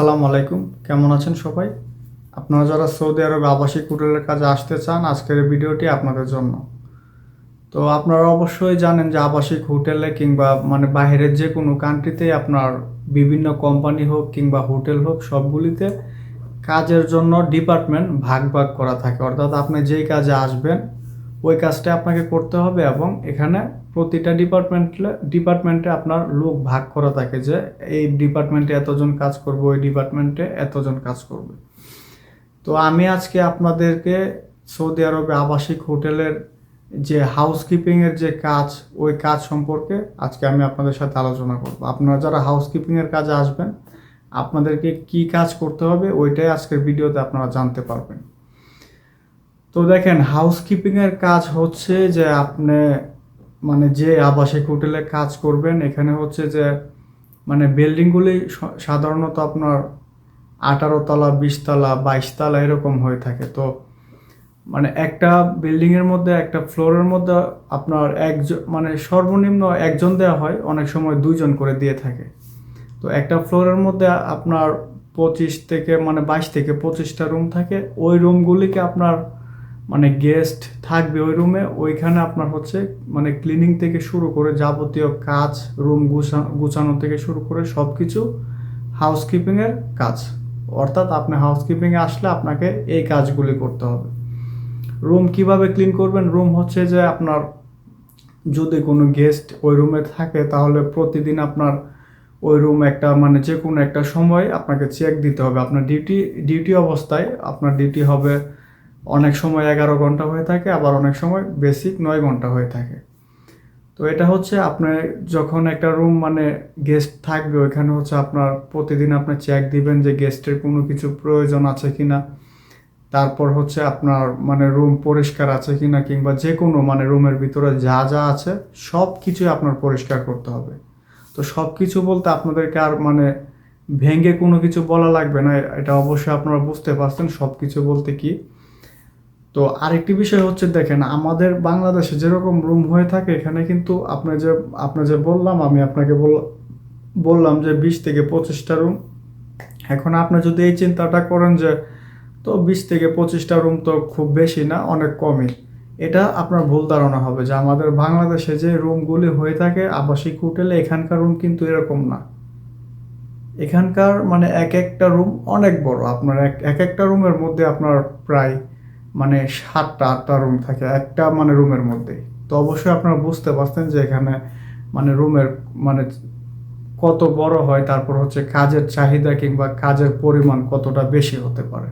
আসসালামু আলাইকুম। কেমন আছেন সবাই? আপনারা যারা সৌদি আরবে আবাসিক হোটেলের কাজে আসতে চান, আজকের ভিডিওটি আপনাদের জন্য। তো আপনারা অবশ্যই জানেন যে আবাসিক হোটেলে কিংবা মানে বাইরের যে কোনো কান্ট্রিতে আপনার বিভিন্ন কোম্পানি হোক কিংবা হোটেল হোক, সবগুলিতে কাজের জন্য ডিপার্টমেন্ট ভাগ ভাগ করা থাকে। অর্থাৎ আপনি যেই কাজে আসবেন, ওই কাজটা আপনাকে করতে হবে এবং এখানে প্রতিটা ডিপার্টমেন্টে ডিপার্টমেন্টে আপনার লোক ভাগ করা থাকে যে এই ডিপার্টমেন্টে এতজন কাজ করবে, ওই ডিপার্টমেন্টে এতজন কাজ করবে। তো আমি আজকে আপনাদেরকে সৌদি আরবে আবাসিক হোটেলের যে হাউসকিপিংয়ের যে কাজ, ওই কাজ সম্পর্কে আজকে আমি আপনাদের সাথে আলোচনা করব। আপনারা যারা হাউসকিপিংয়ের কাজে আসবেন, আপনাদেরকে কি কাজ করতে হবে, ওইটাই আজকের ভিডিওতে আপনারা জানতে পারবেন। তো দেখেন হাউসকিপিংয়ের কাজ হচ্ছে যে আপনি মানে যে আবাসিক হোটেলে কাজ করবেন, এখানে হচ্ছে যে মানে বিল্ডিংগুলি সাধারণত আপনার আঠারো তলা, বিশ তলা, বাইশ তলা এরকম হয়ে থাকে। তো মানে একটা বিল্ডিংয়ের মধ্যে, একটা ফ্লোরের মধ্যে আপনার একজন মানে সর্বনিম্ন একজন দেওয়া হয়, অনেক সময় দুইজন করে দিয়ে থাকে। তো একটা ফ্লোরের মধ্যে আপনার পঁচিশ থেকে মানে বাইশ থেকে পঁচিশটা রুম থাকে। ওই রুমগুলিকে আপনার মানে গেস্ট থাকবে ওই রুমে ওইখানে আপনার হচ্ছে মানে ক্লিনিং থেকে শুরু করে যাবতীয় কাজ রুম গুছা, গুছানো থেকে শুরু করে সব কিছু হাউসকিপিংয়ের কাজ। অর্থাৎ আপনি হাউসকিপিংয়ে আসলে আপনাকে এই কাজগুলি করতে হবে। রুম কীভাবে ক্লিন করবেন? রুম হচ্ছে যে আপনার যদি কোনো গেস্ট ওই রুমে থাকে, তাহলে প্রতিদিন আপনার ওই রুম একটা মানে যে কোনো একটা সময় আপনাকে চেক দিতে হবে। আপনার ডিউটি ডিউটি অবস্থায় আপনার ডিউটি হবে অনেক সময় এগারো ঘণ্টা হয়ে থাকে, আবার অনেক সময় বেসিক নয় ঘণ্টা হয়ে থাকে। তো এটা হচ্ছে আপনার যখন একটা রুম মানে গেস্ট থাকবে, ওইখানে হচ্ছে আপনার প্রতিদিন আপনি চেক দিবেন যে গেস্টের কোনো কিছু প্রয়োজন আছে কি না তারপর হচ্ছে আপনার মানে রুম পরিষ্কার আছে কি না কিংবা যে কোনো মানে রুমের ভিতরে যা যা আছে সব কিছুই আপনার পরিষ্কার করতে হবে। তো সব কিছু বলতে আপনাদেরকে আর মানে ভেঙে কোনো কিছু বলা লাগবে না, এটা অবশ্যই আপনারা বুঝতে পারছেন। সব কিছু বলতে কি তো আরেকটি বিষয় হচ্ছে, দেখেন আমাদের বাংলাদেশে যেরকম রুম হয়ে থাকে, এখানে কিন্তু আপনি যে আপনি যে বললাম, আমি আপনাকে বল- বললাম যে বিশ থেকে পঁচিশটা রুম এখন আপনি যদি এই চিন্তাটা করেন যে, তো বিশ থেকে পঁচিশটা রুম তো খুব বেশি না, অনেক কমই। এটা আপনার ভুল ধারণা হবে যে, আমাদের বাংলাদেশে যে রুমগুলি হয়ে থাকে, আবাসিক হোটেলে এখানকার রুম কিন্তু এরকম না। এখানকার মানে এক একটা রুম অনেক বড়। আপনার এক একটা রুমের মধ্যে আপনার প্রায় মানে সাতটা, আটটা রুম থাকে, একটা মানে রুমের মধ্যে তো অবশ্যই আপনারা বুঝতে পারছেন যে এখানে মানে রুমের মানে কত বড় হয়, তারপর হচ্ছে কাজের চাহিদা কিংবা কাজের পরিমাণ কতটা বেশি হতে পারে।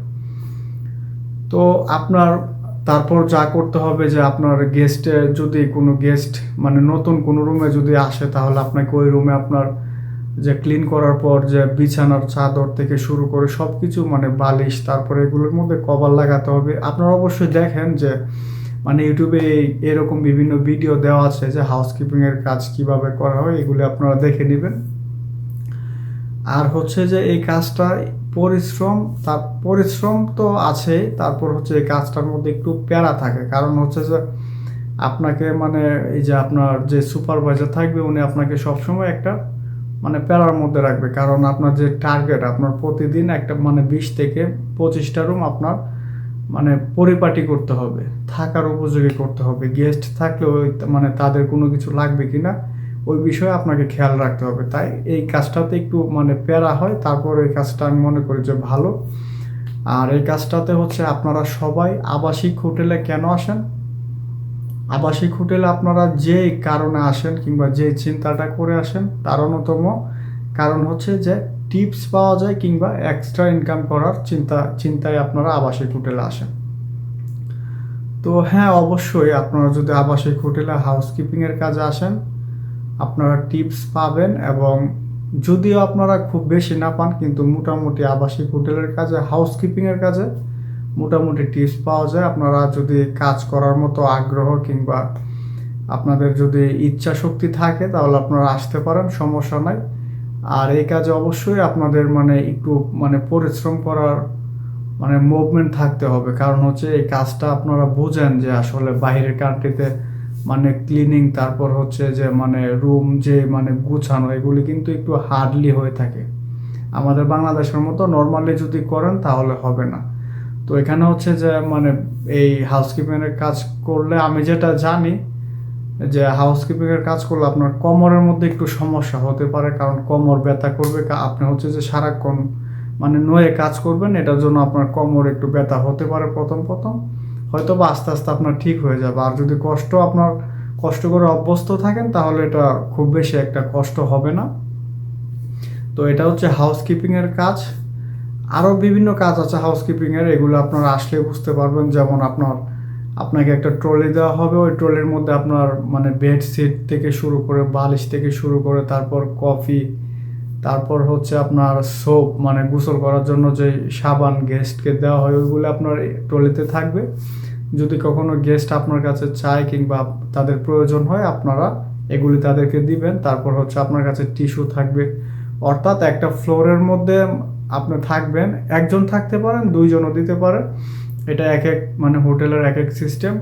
তো আপনার, তারপর যা করতে হবে যে আপনার গেস্টে যদি কোনো গেস্ট মানে নতুন কোনো রুমে যদি আসে, তাহলে আপনাকে ওই রুমে আপনার যে ক্লিন করার পর যে বিছানার চাদর থেকে শুরু করে সব কিছু মানে বালিশ, তারপরে এগুলোর মধ্যে কভার লাগাতে হবে। আপনারা অবশ্যই দেখেন যে মানে ইউটিউবে এরকম বিভিন্ন ভিডিও দেওয়া আছে যে হাউসকিপিংয়ের কাজ কীভাবে করা হয়, এগুলো আপনারা দেখে নেবেন। আর হচ্ছে যে এই কাজটা পরিশ্রম, তার পরিশ্রম তো আছেই তারপর হচ্ছে এই কাজটার মধ্যে একটু প্যারা থাকে। কারণ হচ্ছে যে আপনাকে মানে এই যে আপনার যে সুপারভাইজার থাকবে, উনি আপনাকে সবসময় একটা মানে প্যারার মধ্যে রাখবে। কারণ আপনার যে টার্গেট আপনার প্রতিদিন একটা মানে বিশ থেকে পঁচিশটা রুম আপনার মানে পরিপাটি করতে হবে, থাকার উপযোগী করতে হবে। গেস্ট থাকলে ওই মানে তাদের কোনো কিছু লাগবে কি না ওই বিষয়ে আপনাকে খেয়াল রাখতে হবে। তাই এই কাজটাতে একটু মানে প্যারা হয়, তারপর এই কাজটা আমি মনে করি যে ভালো। আর এই কাজটাতে হচ্ছে আপনারা সবাই আবাসিক হোটেলে কেন আসেন? আবাসিক হোটেলে আপনারা যে কারণে আসেন কিংবা যে চিন্তাটা করে আসেন, তার অন্যতম কারণ হচ্ছে যে টিপস পাওয়া যায় কিংবা এক্সট্রা ইনকাম করার চিন্তা, চিন্তায় আপনারা আবাসিক হোটেলে আসেন। তো হ্যাঁ অবশ্যই আপনারা যদি আবাসিক হোটেলে হাউসকিপিংয়ের কাজে আসেন, আপনারা টিপস পাবেন এবং যদিও আপনারা খুব বেশি না পান, কিন্তু মোটামুটি আবাসিক হোটেলের কাজে হাউসকিপিংয়ের কাজে মোটামুটি টিপস পাওয়া যায়। আপনারা যদি কাজ করার মতো আগ্রহ কিংবা আপনাদের যদি ইচ্ছা শক্তি থাকে, তাহলে আপনারা আসতে পারেন, সমস্যা নাই। আর এই কাজে অবশ্যই আপনাদের মানে একটু মানে পরিশ্রম করার মানে মুভমেন্ট থাকতে হবে। কারণ হচ্ছে এই কাজটা আপনারা বোঝেন যে আসলে বাইরের কান্ট্রিতে মানে ক্লিনিং তারপর হচ্ছে যে মানে রুম যে মানে গুছানো, এগুলি কিন্তু একটু হার্ডলি হয়ে থাকে। আমাদের বাংলাদেশের মতো নর্মালি যদি করেন, তাহলে হবে না। তো এখানে হচ্ছে যে মানে এই হাউসকিপিংয়ের কাজ করলে আমি যেটা জানি যে হাউসকিপিংয়ের কাজ করলে আপনার কোমরের মধ্যে একটু সমস্যা হতে পারে, কারণ কোমর ব্যথা করবে। আপনি হচ্ছে যে সারাক্ষণ মানে নয়ে কাজ করবেন, এটার জন্য আপনার কোমর একটু ব্যথা হতে পারে প্রথম প্রথম। হয়তো বা আস্তে আস্তে আপনার ঠিক হয়ে যাবে। আর যদি কষ্ট আপনার, কষ্ট করে অভ্যস্ত থাকেন, তাহলে এটা খুব বেশি একটা কষ্ট হবে না। তো এটা হচ্ছে হাউসকিপিংয়ের কাজ। আরও বিভিন্ন কাজ আছে হাউসকিপিংয়ের এগুলো আপনারা আসলে বুঝতে পারবেন। যেমন আপনার, আপনাকে একটা ট্রলি দেওয়া হবে, ওই ট্রলির মধ্যে আপনার মানে বেডশিট থেকে শুরু করে বালিশ থেকে শুরু করে তারপর কফি তারপর হচ্ছে আপনার সোপ মানে গোসল করার জন্য যে সাবান গেস্টকে দেওয়া হয়, ওইগুলো আপনার ট্রলিতে থাকবে। যদি কখনো গেস্ট আপনার কাছে চায় কিংবা তাদের প্রয়োজন হয়, আপনারা এগুলি তাদেরকে দিবেন। তারপর হচ্ছে আপনার কাছে টিস্যু থাকবে। অর্থাৎ একটা ফ্লোরের মধ্যে আপনি থাকবেন, একজন থাকতে পারেন, দুইজনও দিতে পারেন। এটা এক এক মানে হোটেলের এক এক সিস্টেম।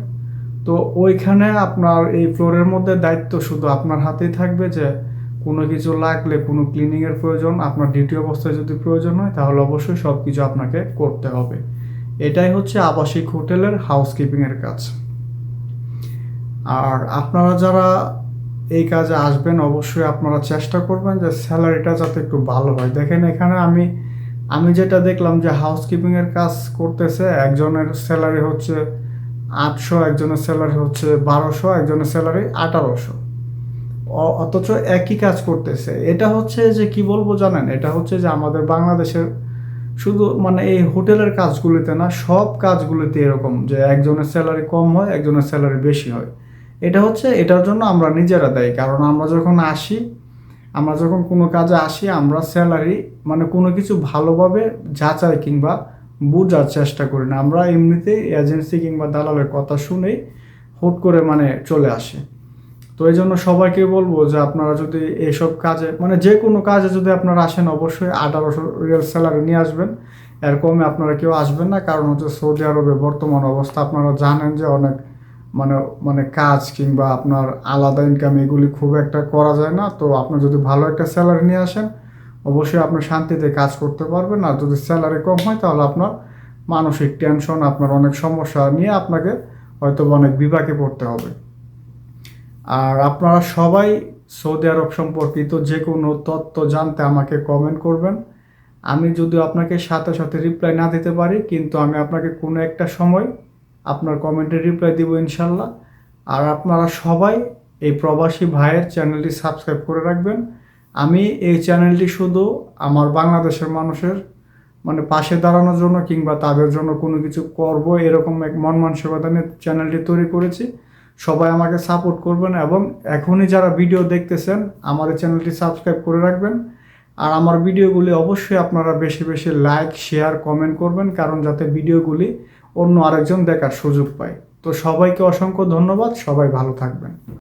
তো ওইখানে আপনার এই ফ্লোরের মধ্যে দায়িত্ব শুধু আপনার হাতেই থাকবে যে কোনো কিছু লাগলে, কোনো ক্লিনিংয়ের প্রয়োজন, আপনার ডিউটি অবস্থায় যদি প্রয়োজন হয়, তাহলে অবশ্যই সব কিছু আপনাকে করতে হবে। এটাই হচ্ছে আবাসিক হোটেলের হাউসকিপিংয়ের কাজ। আর আপনারা যারা এই কাজে আসবেন, অবশ্যই আপনারা চেষ্টা করবেন যে স্যালারিটা যাতে একটু ভালো হয়। দেখেন এখানে আমি আমি যেটা দেখলাম যে হাউসকিপিংয়ের কাজ করতেছে, একজনের স্যালারি হচ্ছে আটশো, একজনের স্যালারি হচ্ছে বারোশো, একজনের স্যালারি আঠারোশো। অথচ একই কাজ করতেছে। এটা হচ্ছে যে কি বলব জানেন? এটা হচ্ছে যে আমাদের বাংলাদেশের শুধু মানে এই হোটেলের কাজগুলিতে না, সব কাজগুলিতে এরকম যে একজনের স্যালারি কম হয়, একজনের স্যালারি বেশি হয়। এটা হচ্ছে, এটার জন্য আমরা নিজেরা দেয়। কারণ আমরা যখন আসি আমরা যখন কোনো কাজে আসি, আমরা স্যালারি মানে কোনো কিছু ভালোভাবে যাচাই কিংবা বোঝার চেষ্টা করি না। আমরা এমনিতেই এজেন্সি কিংবা দালালের কথা শুনেই হুট করে মানে চলে আসি। তো এই জন্য সবাইকে বলব যে আপনারা যদি এইসব কাজে মানে যে কোনো কাজে যদি আপনারা আসেন, অবশ্যই আঠারোশো রিয়েল স্যালারি নিয়ে আসবেন। এর কমে আপনারা কেউ আসবেন না, কারণ হচ্ছে সৌদি আরবে বর্তমান অবস্থা, আপনারা জানেন যে অনেক মানে মানে কাজ কিংবা আপনার আলাদা ইনকাম এগুলি খুব একটা করা যায় না। তো আপনি যদি ভালো একটা স্যালারি নিয়ে আসেন, অবশ্যই আপনি শান্তিতে কাজ করতে পারবেন। আর যদি স্যালারি কম হয়, তাহলে আপনার মানসিক টেনশন আপনার অনেক সমস্যা নিয়ে আপনাকে হয়তো অনেক বিপাকে পড়তে হবে। আর আপনারা সবাই সৌদি আরব সম্পর্কিত যে কোনো তথ্য জানতে আমাকে কমেন্ট করবেন। আমি যদি আপনাকে সাথে সাথে রিপ্লাই না দিতে পারি, কিন্তু আমি আপনাকে কোনো একটা সময় আপনার কমেন্টে রিপ্লাই দিব ইনশাল্লাহ। আর আপনারা সবাই এই প্রবাসী ভাইয়ের চ্যানেলটি সাবস্ক্রাইব করে রাখবেন। আমি এই চ্যানেলটি শুধু আমার বাংলাদেশের মানুষের মানে পাশে দাঁড়ানোর জন্য কিংবা তাদের জন্য কোনো কিছু করব এরকম এক মন মানসিকতা নিয়ে চ্যানেলটি তৈরি করেছি। সবাই আমাকে সাপোর্ট করবেন এবং এখনই যারা ভিডিও দেখতেছেন, আমার এই চ্যানেলটি সাবস্ক্রাইব করে রাখবেন। আর আমার ভিডিওগুলি অবশ্যই আপনারা বেশি বেশি লাইক শেয়ার কমেন্ট করবেন, কারণ যাতে ভিডিওগুলি অন্য আরেকজন দেখার সুযোগ পায়। তো সবাইকে অসংখ্য ধন্যবাদ সবাই ভালো থাকবেন।